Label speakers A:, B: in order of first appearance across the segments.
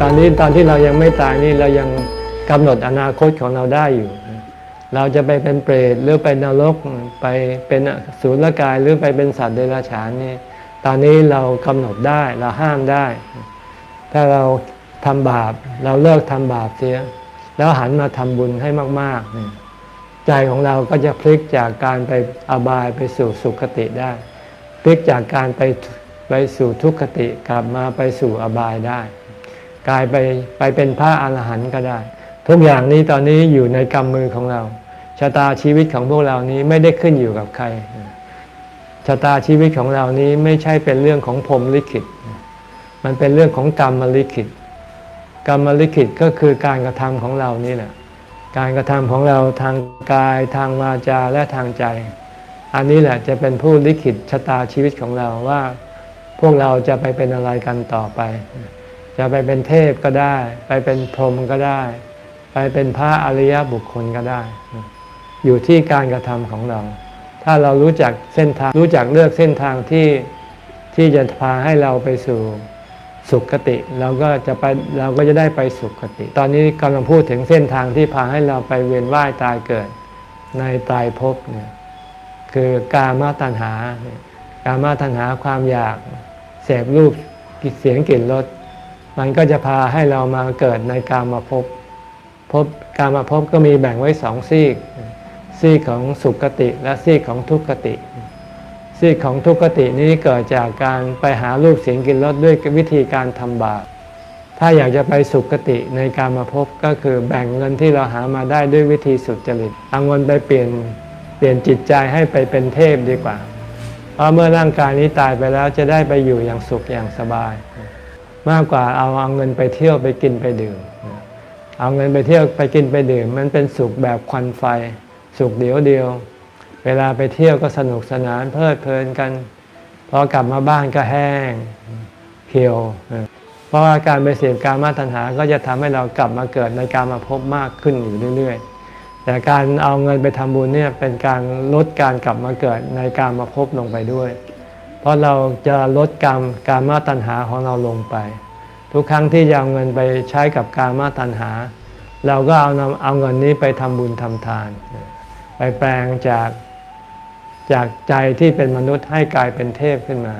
A: ตอนนี้ตอนที่เรายังไม่ตายนี่เรายังกำหนดอนาคตของเราได้อยู่ เราจะไปเป็นเปรตหรือไปนรกไปเป็นอสูรกายหรือไปเป็นสัตว์เดรัจฉานนี่ตอนนี้เรากำหนดได้เราห้ามได้ ถ้าเราทำบาปเราเลิกทำบาปเสีย แล้วหันมาทำบุญให้มากๆ ใจของเราก็จะพลิกจากการไปอบายไปสู่สุคติได้ พลิกจากการไปไปสู่ทุกขติกลับมาไปสู่อบายได้ กลายไปไปเป็นพระอรหันต์ก็ได้ ทุกอย่างนี้ตอนนี้อยู่ในกำมือของเรา ชะตาชีวิตของพวกเรานี้ไม่ได้ขึ้นอยู่กับใคร ชะตาชีวิตของเรานี้ไม่ใช่เป็นเรื่องของพรหมลิขิต มันเป็นเรื่องของกรรมลิขิต กรรมลิขิตก็คือการกระทำของเรานี่แหละ การกระทำของเราทางกายทางวาจาและทางใจ อันนี้แหละจะเป็นผู้ลิขิตชะตาชีวิตของเราว่า พวกเราจะไปเป็นอะไรกันต่อไป จะไปเป็นเทพก็ได้ ไปเป็นพรหมก็ได้ ไปเป็นพระอริยบุคคลก็ได้ อยู่ที่การกระทำของเรา ถ้าเรารู้จักเส้นทางรู้จักเลือกเส้นทางที่ที่จะพาให้เราไปสู่สุขคติเราก็จะไปเราก็จะได้ไปสุขคติ ตอนนี้กำลังพูดถึงเส้นทางที่พาให้เราไปเวียนว่ายตายเกิดในตายภพเนี่ยคือกามาตัณหา กามาตัณหาความอยากเสพรูปเสียงกลิ่นรส มันก็จะพาให้เรามาเกิดในกามาพภพบกามาภพก็มีแบ่งไว้สองซีก ซีกของสุขติและซีกของทุกขติ ซีกของทุกขตินี้เกิดจากการไปหารูปเสียงกินรสด้วยวิธีการทำบาปถ้าอยากจะไปสุขติในการมาพบก็คือแบ่งเงินที่เราหามาได้ด้วยวิธีสุจริตเอาเงินไปเปลี่ยนเปลี่ยนจิตใจให้ไปเป็นเทพดีกว่า เพราะเมื่อร่างกายนี้ตายไปแล้วจะได้ไปอยู่อย่างสุขอย่างสบาย มากกว่าเอาเอาเงินไปเที่ยวไปกินไปดื่ม เอาเงินไปเที่ยวไปกินไปดื่ม มันเป็นสุขแบบควันไฟ สุขเดียวเดียว เวลาไปเที่ยวก็สนุกสนานเพลิดเพลินกันพอกลับมาบ้านก็แห้งเพียว เพราะว่าการไปเสพการมาตัณหาก็จะทำให้เรากลับมาเกิดในการมาพบมากขึ้นอยู่เรื่อยๆ แต่การเอาเงินไปทำบุญเนี่ยเป็นการลดการกลับมาเกิดในการมาพบลงไปด้วย เพราะเราจะลดกรรมการมาตัณหาของเราลงไป ทุกครั้งที่จะเอาเงินไปใช้กับการมาตัณหา เราก็เอานำเอาเงินนี้ไปทำบุญทำทาน ไปแปลงจากจากใจที่เป็นมนุษย์ให้กลายเป็นเทพขึ้นมา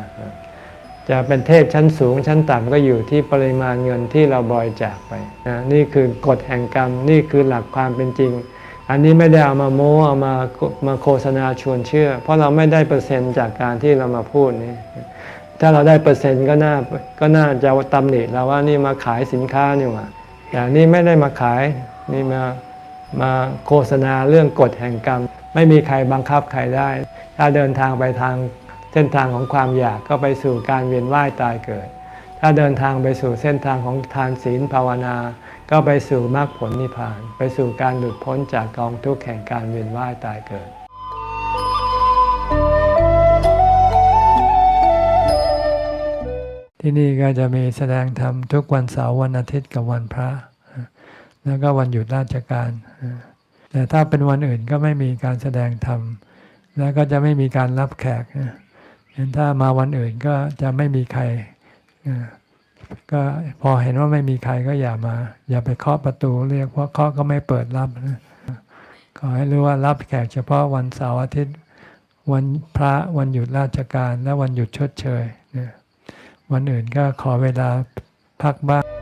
A: จะเป็นเทพชั้นสูงชั้นต่ำก็อยู่ที่ปริมาณเงินที่เราบริจาคไปนะนี่คือกฎแห่งกรรมนี่คือหลักความเป็นจริง อันนี้ไม่ได้เอามาโม้เอามามาโฆษณาชวนเชื่อ เพราะเราไม่ได้เปอร์เซ็นต์จากการที่เรามาพูดนี่ถ้าเราได้เปอร์เซ็นต์ก็น่าก็น่าจะตำหนิเราว่านี่มาขายสินค้านี่หว่าอย่นี้ไม่ได้มาขายนี่มามาโฆษณาเรื่องกฎแห่งกรรม ไม่มีใครบังคับใครได้ ถ้าเดินทางไปทางเส้นทางของความอยากก็ไปสู่การเวียนว่ายตายเกิด ถ้าเดินทางไปสู่เส้นทางของทานศีลภาวนา ก็ไปสู่มรรคผลนิพพาน ไปสู่การหลุดพ้นจากกองทุกข์แห่งการเวียนว่ายตายเกิดที่นี่ก็จะมีแสดงธรรมทุกวันเสาร์วันอาทิตย์กับวันพระ แล้วก็วันหยุดราชการ แต่ถ้าเป็นวันอื่นก็ไม่มีการแสดงธรรม แล้วก็จะไม่มีการรับแขกเห็นถ้ามาวันอื่นก็จะไม่มีใคร ก็พอเห็นว่าไม่มีใครก็อย่ามา อย่าไปเคาะประตูเรียกเพราะเคาะก็ไม่เปิดรับนะขอให้รู้ว่ารับแขกเฉพาะวันเสาร์อาทิตย์วันพระวันหยุดราชการและวันหยุดชดเชยวันอื่นก็ขอเวลาพักบ้าง